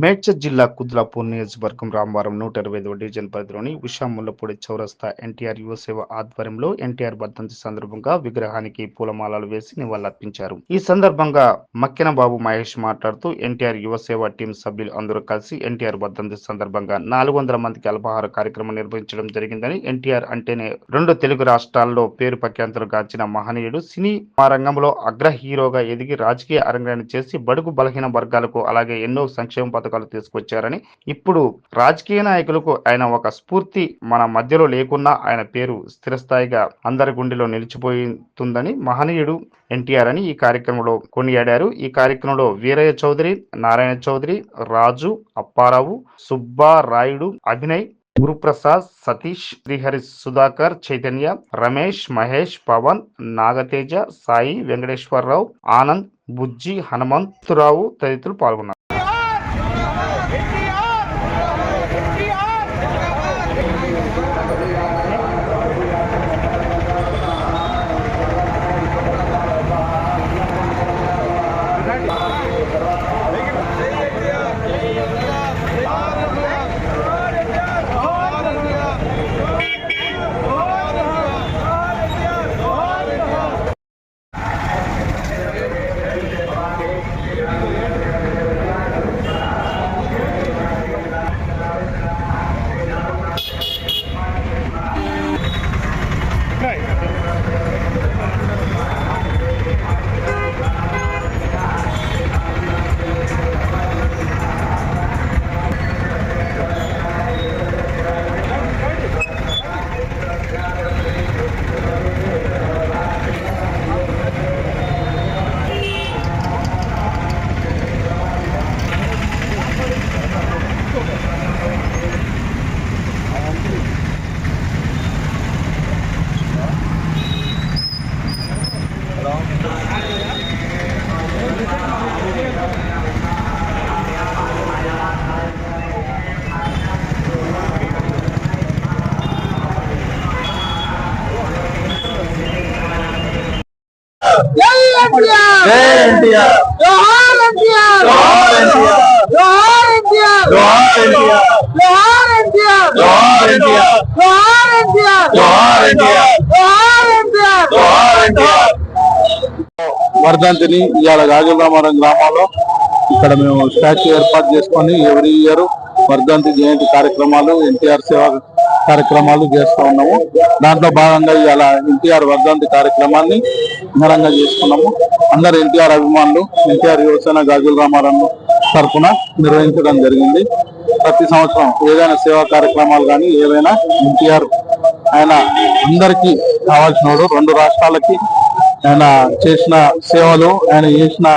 మేడ్చల్ జిల్లా కుద్లాపూర్ నియోజకవర్గం రామవరం నూట ఇరవై ఐదవ డివిజన్ పరిధిలోని ఉషా ముల్లపూడి చౌరస్తా ఎన్టీఆర్ యువసేవ ఆధ్వర్యంలో ఎన్టీఆర్ వర్ధంతి సందర్భంగా విగ్రహానికి పూలమాలలు వేసి నివాళులర్పించారు. ఈ సందర్భంగా మక్కినబాబు మహేష్ మాట్లాడుతూ ఎన్టీఆర్ యువసేవ టీం సభ్యులు అందరూ కలిసి ఎన్టీఆర్ వర్ధంతి సందర్భంగా నాలుగు వందల మందికి అల్పాహార కార్యక్రమం నిర్వహించడం జరిగిందని ఎన్టీఆర్ అంటేనే రెండు తెలుగు రాష్ట్రాల్లో పేరు ప్రఖ్యాతులు గాంచిన మహనీయుడు సినీ రంగంలో అగ్ర హీరోగా ఎదిగి రాజకీయ అరంగేణం చేసి బడుగు బలహీన వర్గాలకు అలాగే ఎన్నో సంక్షేమ పథకాలు తీసుకొచ్చారని. ఇప్పుడు రాజకీయ నాయకులకు ఆయన ఒక స్ఫూర్తి మన మధ్యలో లేకున్నా ఆయన పేరు స్థిరస్థాయిగా అందరి గుండెలో నిలిచిపోతుందని మహనీయుడు ఎన్టీఆర్ అని ఈ కార్యక్రమంలో కొనియాడారు. ఈ కార్యక్రమంలో వీరయ్య చౌదరి నారాయణ చౌదరి రాజు అప్పారావు సుబ్బారాయుడు అభినయ్ గురుప్రసాద్ సతీష్ శ్రీహరి సుధాకర్ చైతన్య రమేష్ మహేష్ పవన్ నాగతేజ సాయి వెంకటేశ్వరరావు ఆనంద్ బుజ్జి హనుమంతురావు తదితరులు పాల్గొన్నారు. వర్ధంతిని ఇవాళ గాజుల రామారం గ్రామంలో ఇక్కడ మేము స్టాచ్యూ ఏర్పాటు చేసుకొని ఎవ్రీ ఇయర్ వర్ధంతి జయంతి కార్యక్రమాలు ఎన్టీఆర్ సేవా కార్యక్రమాలు చేస్తూ ఉన్నాము. దాంట్లో భాగంగా ఇవాళ ఎన్టీఆర్ వర్ధంతి కార్యక్రమాన్ని ఘనంగా చేసుకున్నాము. అందరు ఎన్టీఆర్ అభిమానులు ఎన్టీఆర్ యువసేన గాజుల రామారావు తరఫున నిర్వహించడం జరిగింది. ప్రతి సంవత్సరం ఏదైనా సేవా కార్యక్రమాలు కానీ ఏదైనా ఎన్టీఆర్ ఆయన అందరికీ కావాల్సినోడు రెండు రాష్ట్రాలకి ఆయన చేసిన సేవలు ఆయన చేసిన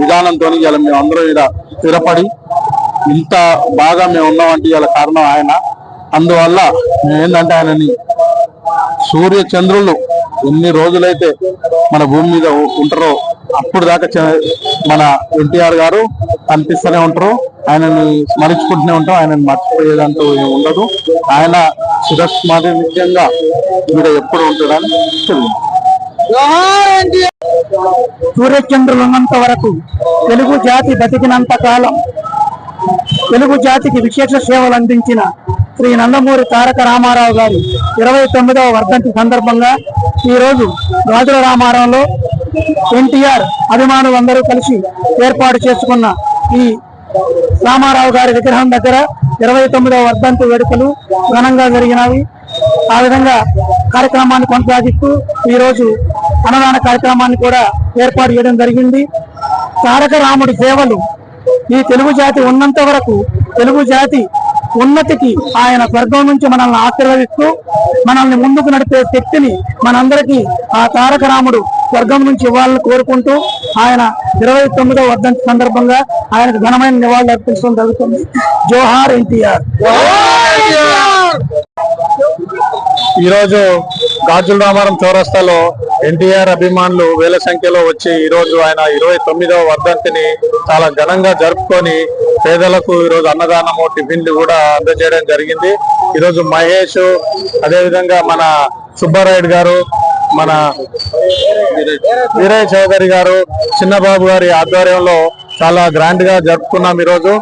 విధానంతో ఇలా మేము అందరూ ఇక్కడ స్థిరపడి ఇంత బాగా మేము ఉన్నామంటే ఇలా కారణం ఆయన. అందువల్ల ఏంటంటే ఆయనని సూర్య చంద్రులు ఎన్ని రోజులైతే మన భూమి మీద ఉంటారో అప్పుడు దాకా చ- మన ఎన్టీఆర్ గారు కనిపిస్తూనే ఉంటారు. ఆయనని స్మరించుకుంటూనే ఉంటాం. ఆయనని మర్చిపోయేదంటూ ఏమి ఉండదు. ఆయన శిరస్మరణీయంగా మీరు ఎప్పుడు ఉంటాడని తెలియదు. సూర్యచంద్రులు ఉన్నంత వరకు తెలుగు జాతి బతికినంత కాలం తెలుగు జాతికి విశేష సేవలు అందించిన శ్రీ నందమూరి తారక రామారావు గారి ఇరవై తొమ్మిదవ వర్ధంతి సందర్భంగా ఈ రోజు గాజుల రామారంలో ఎన్టీఆర్ అభిమానులందరూ కలిసి ఏర్పాటు చేసుకున్న ఈ రామారావు గారి విగ్రహం దగ్గర ఇరవై తొమ్మిదవ వర్ధంతి వేడుకలు ఘనంగా జరిగినవి ఆ విధంగా కార్యక్రమాన్ని కొనసాగిస్తూ ఈరోజు అన్నదాన కార్యక్రమాన్ని కూడా ఏర్పాటు చేయడం జరిగింది. తారక రాముడి సేవలు ఈ తెలుగు జాతి ఉన్నంత వరకు తెలుగు జాతి ఉన్నతికి ఆయన స్వర్గం నుంచి మనల్ని ఆశీర్వదిస్తూ మనల్ని ముందుకు నడిపే శక్తిని మనందరికీ ఆ తారక రాముడు స్వర్గం నుంచి ఇవ్వాలని కోరుకుంటూ ఆయన ఇరవై తొమ్మిదవ వర్ధంతి సందర్భంగా ఆయనకు ఘనమైన నివాళులు అర్పించడం జరుగుతుంది. జోహార్ ఎన్టీఆర్. ఈరోజు గాజుల రామారం చౌరస్తాలో ఎన్టీఆర్ అభిమానులు వేల సంఖ్యలో వచ్చి ఈరోజు ఆయన ఇరవై తొమ్మిదవ వర్ధంతిని చాలా ఘనంగా జరుపుకొని పేదలకు ఈరోజు అన్నదానము టిఫిన్లు కూడా అందజేయడం జరిగింది. ఈరోజు మహేష్ అదేవిధంగా మన సుబ్బారాయుడు గారు మన వీరయ్య చౌదరి గారు చిన్నబాబు గారి ఆధ్వర్యంలో చాలా గ్రాండ్గా జరుపుకున్నాం ఈరోజు.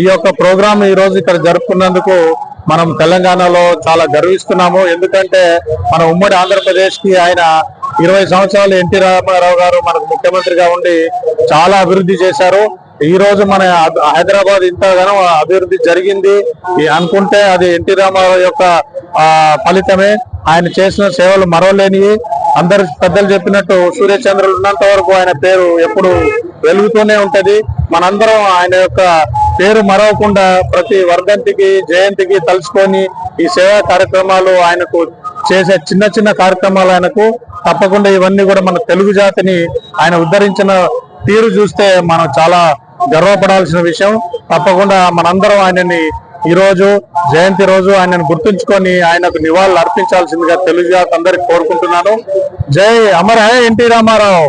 ఈ యొక్క ప్రోగ్రామ్ ఈరోజు ఇక్కడ జరుపుకున్నందుకు మనం తెలంగాణలో చాలా గర్విస్తున్నాము. ఎందుకంటే మన ఉమ్మడి ఆంధ్రప్రదేశ్కి ఆయన ఇరవై సంవత్సరాలు ఎన్టీ రామారావు గారు మనకు ముఖ్యమంత్రిగా ఉండి చాలా అభివృద్ధి చేశారు. ఈ రోజు మన హైదరాబాద్ ఇంతగానో అభివృద్ధి జరిగింది. అనుకుంటే అది ఎన్టీ రామారావు యొక్క ఫలితమే. ఆయన చేసిన సేవలు మరవలేనివి. అందరు పెద్దలు చెప్పినట్టు సూర్యచంద్రులు ఉన్నంత వరకు ఆయన పేరు ఎప్పుడు వెలుగుతూనే ఉంటది. మనందరం ఆయన యొక్క పేరు మరవకుండా ప్రతి వర్ధంతికి జయంతికి తలుచుకొని ఈ సేవా కార్యక్రమాలు ఆయనకు చేసే చిన్న చిన్న కార్యక్రమాలు ఆయనకు తప్పకుండా ఇవన్నీ కూడా మన తెలుగు జాతిని ఆయన ఉద్ధరించిన తీరు చూస్తే మనం చాలా గర్వపడాల్సిన విషయం. తప్పకుండా మనందరం ఆయనని ఈరోజు జయంతి రోజు ఆయనను గుర్తుంచుకొని ఆయనకు నివాళులు అర్పించాల్సిందిగా తెలుగు జాతి అందరికి కోరుకుంటున్నాను. జై అమర్ హై ఎన్టీ రామారావు.